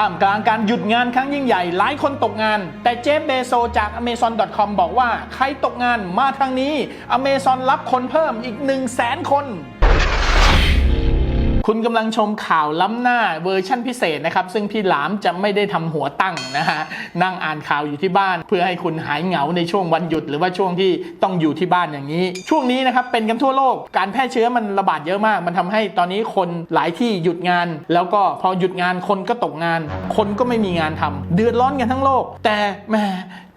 ท่ามกลางการหยุดงานครั้งยิ่งใหญ่ หลายคนตกงาน แต่เจฟเบโซจาก Amazon.com บอกว่า ใครตกงานมาทางนี้ Amazon รับคนเพิ่มอีก 1 0 0 0 0แสนคน คุณกำลังชมข่าวล้ำหน้าเวอร์ชั่นพิเศษนะครับ ซึ่งพี่หลามจะไม่ได้ทำหัวตั้งนะฮะ นั่งอ่านข่าวอยู่ที่บ้าน เพื่อให้คุณหายเหงาในช่วงวันหยุด หรือว่าช่วงที่ต้องอยู่ที่บ้านอย่างนี้ ช่วงนี้นะครับเป็นกันทั่วโลก การแพร่เชื้อมันระบาดเยอะมาก มันทำให้ตอนนี้คนหลายที่หยุดงาน แล้วก็พอหยุดงานคนก็ตกงาน คนก็ไม่มีงานทำเดือดร้อนกันทั้งโลก แต่แหม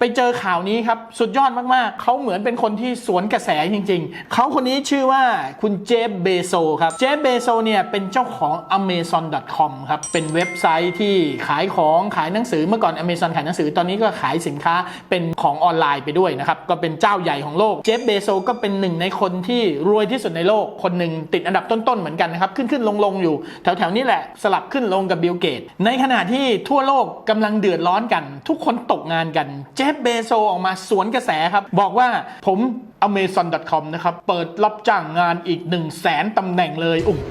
ไปเจอข่าวนี้ครับ สุดยอดมากๆ เขาเหมือนเป็นคนที่สวนกระแสจริง ๆ เขาคนนี้ชื่อว่าคุณเจฟเบโซครับ เจฟเบโซเนี่ยเป็นเจ้าของ Amazon.com ครับ เป็นเว็บไซต์ที่ขายของขายหนังสือเมื่อก่อน Amazon ขายหนังสือตอนนี้ก็ขายสินค้าเป็นของออนไลน์ไปด้วยนะครับ ก็เป็นเจ้าใหญ่ของโลก เจฟเบโซก็เป็นหนึ่งในคนที่รวยที่สุดในโลก คนหนึ่งติดอันดับต้นๆ เหมือนกันนะครับ ขึ้นขึ้นลงลงๆอยู่ แถวๆนี้แหละสลับขึ้นลงกับบิลเกตในขณะที่ทั่วโลกกำลังเดือดร้อนกัน ทุกคนตกงานกันเจฟเบโซออกมาสวนกระแสครับ บอกว่าผม Amazon.com นะครับ เปิดรับจ้างงานอีก 1 0 0 0 0แสนตำแหน่งเลย โอ้โห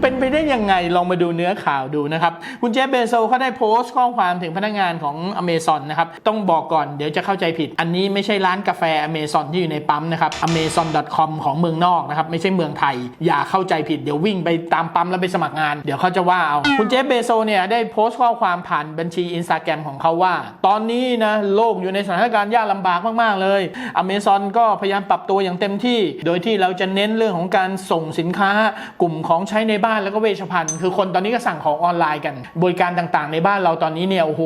เป็นไปได้ยังไง ลองมาดูเนื้อข่าวดูนะครับ คุณเจฟเบโซเขาได้โพสต์ข้อความถึงพนักงานของ Amazon นะครับ ต้องบอกก่อนเดี๋ยวจะเข้าใจผิด อันนี้ไม่ใช่ร้านกาแฟ Amazon ที่อยู่ในปั๊มนะครับ Amazon.com ของเมืองนอกนะครับ ไม่ใช่เมืองไทย อย่าเข้าใจผิด เดี๋ยววิ่งไปตามปั๊มแล้วไปสมัครงาน เดี๋ยวเขาจะว่าเอา คุณเจฟเบโซเนี่ยได้โพสต์ข้อความผ่านบัญชี Instagram ของเขาว่า ตอนนี้นะโลกอยู่ในสถานการณ์ยากลำบากมากๆเลย Amazon ก็พยายามปรับตัวอย่างเต็มที่ โดยที่เราจะเน้นเรื่องของการส่งสินค้ากลุ่มของใช้ในบ้านแล้วก็เวชภัณฑ์ คือคนตอนนี้ก็สั่งของออนไลน์กัน บริการต่างๆ ในบ้านเราตอนนี้เนี่ยโอ้โห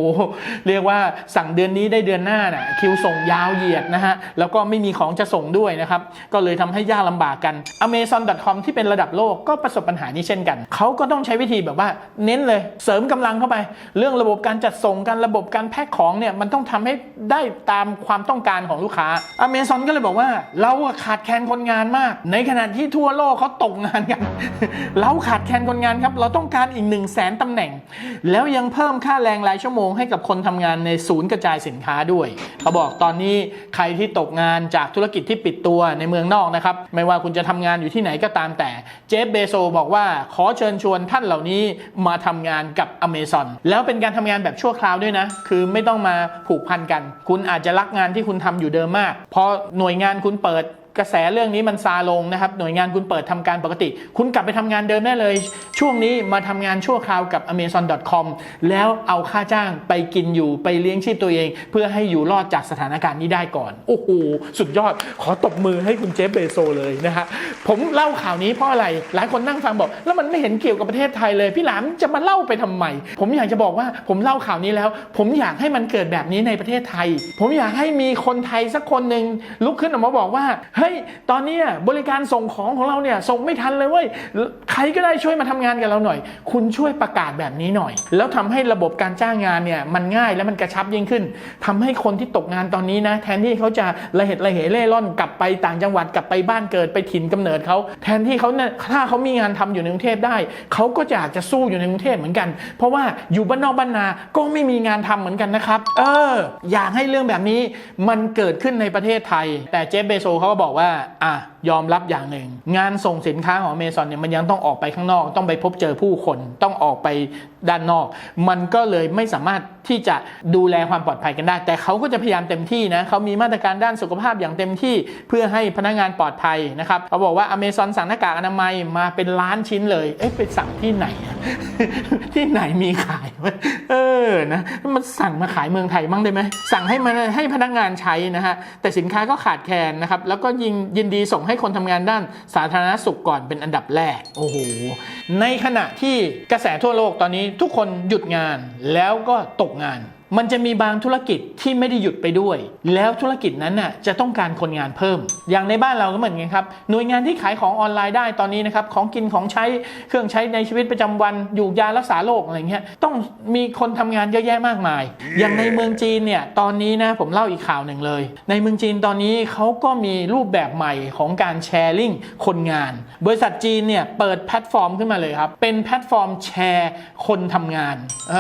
เรียกว่าสั่งเดือนนี้ได้เดือนหน้าน่ะคิวส่งยาวเหยียดนะฮะแล้วก็ไม่มีของจะส่งด้วยนะครับก็เลยทำให้ยากลำบากกัน Amazon.com ที่เป็นระดับโลกก็ประสบปัญหานี้เช่นกันเขาก็ต้องใช้วิธีแบบว่าเน้นเลยเสริมกำลังเข้าไป เรื่องระบบการจัดส่งการระบบการแพ็คของเนี่ยมันต้องทำให้ได้ตามความต้องการของลูกค้า Amazon ก็เลยบอกว่า เราขาดแคลนคนงานมาก ในขณะที่ทั่วโลกเขาตกงานกัน เราขาดแคลนคนงานครับ เราต้องการอีก1 0 0 0 0แสนตำแหน่ง แล้วยังเพิ่มค่าแรงรายชั่วโมงให้กับคนทำงานในศูนย์กระจายสินค้าด้วยเขาบอกตอนนี้ใครที่ตกงานจากธุรกิจที่ปิดตัวในเมืองนอกนะครับ ไม่ว่าคุณจะทำงานอยู่ที่ไหนก็ตามแต่ เจฟเบโซบอกว่าขอเชิญชวนท่านเหล่านี้มาทำงานกับ Amazon แล้วเป็นการทำงานแบบชั่วคราวด้วยนะ คือไม่ต้องมาผูกพันกัน คุณอาจจะรักงานที่คุณทำอยู่เดิมมากพอหน่วยงานคุณเปิด กระแสเรื่องนี้มันซาลงนะครับ หน่วยงานคุณเปิดทำการปกติ คุณกลับไปทำงานเดิมได้เลย ช่วงนี้มาทำงานชั่วคราวกับ amazon.com แล้วเอาค่าจ้างไปกินอยู่ไปเลี้ยงชีพตัวเอง เพื่อให้อยู่รอดจากสถานการณ์นี้ได้ก่อน โอ้โห สุดยอด ขอตบมือให้คุณเจฟเบโซเลยนะฮะ ผมเล่าข่าวนี้เพราะอะไร หลายคนนั่งฟังบอก แล้วมันไม่เห็นเกี่ยวกับประเทศไทยเลย พี่หลามจะมาเล่าไปทำไม ผมอยากจะบอกว่าผมเล่าข่าวนี้แล้ว ผมอยากให้มันเกิดแบบนี้ในประเทศไทย ผมอยากให้มีคนไทยสักคนหนึ่งลุกขึ้นออกมาบอกว่าเฮ้ยตอนนี้บริการส่งของของเราเนี่ยส่งไม่ทันเลยเว้ยใครก็ได้ช่วยมาทำงานกับเราหน่อย คุณช่วยประกาศแบบนี้หน่อย แล้วทำให้ระบบการจ้างงานเนี่ยมันง่ายและมันกระชับยิ่งขึ้นทำให้คนที่ตกงานตอนนี้นะ แทนที่เขาจะระเหตุระเหเล่ร่อนกลับไปต่างจังหวัดกลับไปบ้านเกิดไปถิ่นกำเนิดเขาแทนที่เขาเนี่ยถ้าเขามีงานทำอยู่ในกรุงเทพได้เขาก็จะอยากจะสู้อยู่ในกรุงเทพเหมือนกัน เพราะว่าอยู่บ้านนอกบ้านนาก็ไม่มีงานทำเหมือนกันนะครับ เออ อยากให้เรื่องแบบนี้มันเกิดขึ้นในประเทศไทย แต่เจฟเบโซเขาก็บอกว่าอะยอมรับอย่างหนึ่ง งานส่งสินค้าของ Amazon เนี่ยมันยังต้องออกไปข้างนอก ต้องไปพบเจอผู้คนต้องออกไปด้านนอก มันก็เลยไม่สามารถที่จะดูแลความปลอดภัยกันได้ แต่เขาก็จะพยายามเต็มที่นะเขามีมาตรการด้านสุขภาพอย่างเต็มที่เพื่อให้พนักงานปลอดภัยนะครับเขาบอกว่า Amazon สั่งหน้ากากอนามัยมาเป็นล้านชิ้นเลยเอ๊ะไปสั่งที่ไหนอะ ที่ไหนมีขายวะเออนะมันสั่งมาขายเมืองไทยมั่งได้ไหมสั่งให้มันให้พนักงานใช้นะฮะแต่สินค้าก็ขาดแคลนนะครับแล้วก็ยิงยินดีส่งให้คนทำงานด้านสาธารณสุขก่อนเป็นอันดับแรกโอ้โหในขณะที่กระแสทั่วโลกตอนนี้ทุกคนหยุดงานแล้วก็ตกงาน มันจะมีบางธุรกิจที่ไม่ได้หยุดไปด้วย แล้วธุรกิจนั้นน่ะจะต้องการคนงานเพิ่ม อย่างในบ้านเราก็เหมือนกันครับหน่วยงานที่ขายของออนไลน์ได้ตอนนี้นะครับของกินของใช้เครื่องใช้ในชีวิตประจำวันอยู่ยารักษาโรคอะไรเงี้ยต้องมีคนทำงานเยอะแยะมากมาย อย่างในเมืองจีนเนี่ยตอนนี้นะผมเล่าอีกข่าวหนึ่งเลย ในเมืองจีนตอนนี้เขาก็มีรูปแบบใหม่ของการแชร์ลิงคนงาน บริษัทจีนเนี่ยเปิดแพลตฟอร์มขึ้นมาเลยครับเป็นแพลตฟอร์มแชร์คนทำงานเอ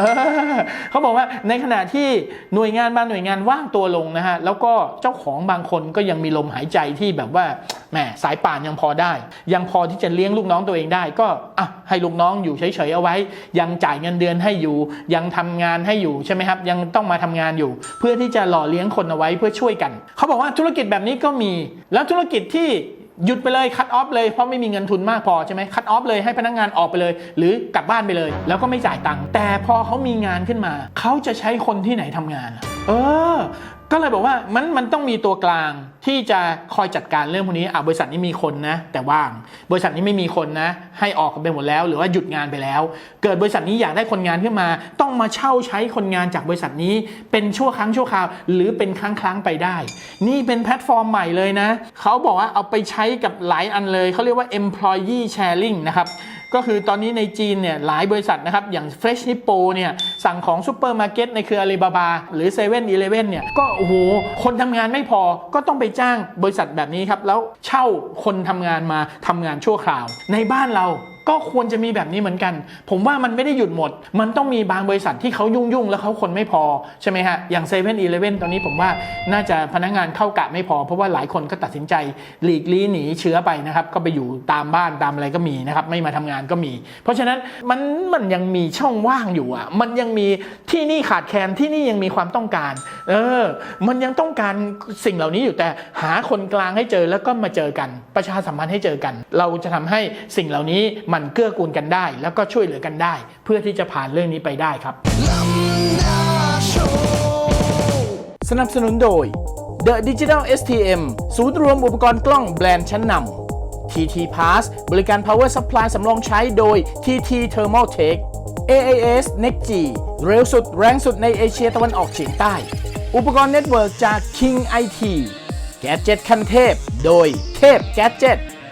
อเขาบอกว่าในขณะที่หน่วยงานบางหน่วยงานว่างตัวลงนะฮะแล้วก็เจ้าของบางคนก็ยังมีลมหายใจที่แบบว่าแหมสายป่านยังพอได้ ยังพอที่จะเลี้ยงลูกน้องตัวเองได้ ก็อะให้ลูกน้องอยู่เฉยๆเอาไว้ ยังจ่ายเงินเดือนให้อยู่ ยังทำงานให้อยู่ใช่ไหมครับยังต้องมาทำงานอยู่ เพื่อที่จะหล่อเลี้ยงคนเอาไว้เพื่อช่วยกัน เขาบอกว่าธุรกิจแบบนี้ก็มีแล้วธุรกิจที่ หยุดไปเลยคัดออฟเลยเพราะไม่มีเงินทุนมากพอใช่ไหมคัดออฟเลยให้พนักงานออกไปเลย หรือกลับบ้านไปเลย แล้วก็ไม่จ่ายตังค์แต่พอเขามีงานขึ้นมา เขาจะใช้คนที่ไหนทำงาน เออ ก็เลยบอกว่ามันมันต้องมีตัวกลางที่จะคอยจัดการเรื่องพวกนี้อะบริษัทนี้มีคนนะ แต่ว่าง บริษัทนี้ไม่มีคนนะ ให้ออกกันไปหมดแล้ว หรือว่าหยุดงานไปแล้ว เกิดบริษัทนี้อยากได้คนงานขึ้นมา ต้องมาเช่าใช้คนงานจากบริษัทนี้เป็นชั่วครั้งชั่วคราว หรือเป็นครั้งครั้งไปได้ นี่เป็นแพลตฟอร์มใหม่เลยนะเขาบอกว่าเอาไปใช้กับหลายอันเลยเขาเรียกว่า employee sharing นะครับ ก็คือตอนนี้ในจีนเนี่ยหลายบริษัทนะครับ อย่าง Fresh Hippo เนี่ยสั่งของซูเปอร์มาร์เก็ตในเครืออาลีบาบาหรือ7 e เ e ่ e อเนี่ยก็โอ้โหคนทำงานไม่พอก็ต้องไปจ้างบริษัทแบบนี้ครับ แล้วเช่าคนทำงานมาทำงานชั่วคราว ในบ้านเรา ก็ควรจะมีแบบนี้เหมือนกัน ผมว่ามันไม่ได้หยุดหมด มันต้องมีบางบริษัทที่เขายุ่งยุ่งๆแล้วเขาคนไม่พอใช่ไหมฮะ อย่าง7 e เ e ่ e อตอนนี้ผมว่าน่าจะพนักงานเข้ากะไม่พอ เพราะว่าหลายคนก็ตัดสินใจหลีกลี่หนีเชื้อไปนะครับ ก็ไปอยู่ตามบ้านตามอะไรก็มีนะครับ ไม่มาทำงานก็มี เพราะฉะนั้นมันมันยังมีช่องว่างอยู่อะ มันยังมีที่นี่ขาดแคลนที่นี่ยังมีความต้องการ เออ มันยังต้องการสิ่งเหล่านี้อยู่แต่หาคนกลางให้เจอแล้วก็มาเจอกัน ประชาสัมพันธ์ให้เจอกัน เราจะทำให้สิ่งเหล่านี้มันเกื้อกูลกันได้ แล้วก็ช่วยเหลือกันได้ เพื่อที่จะผ่านเรื่องนี้ไปได้ครับสนับสนุนโดย The Digital STM ศูนย์รวมอุปกรณ์กล้องแบรนด์ชั้นนำ TT Pass บริการ Power Supply สำรองใช้โดย TT Thermal Tech AAS Next G เร็วสุดแรงสุดในเอเชียตะวันออกเฉียงใต้ อุปกรณ์เน็ตเวิร์กจาก King IT แก d เจ็ตคันเทพ โดยเทพแก d เจ็ต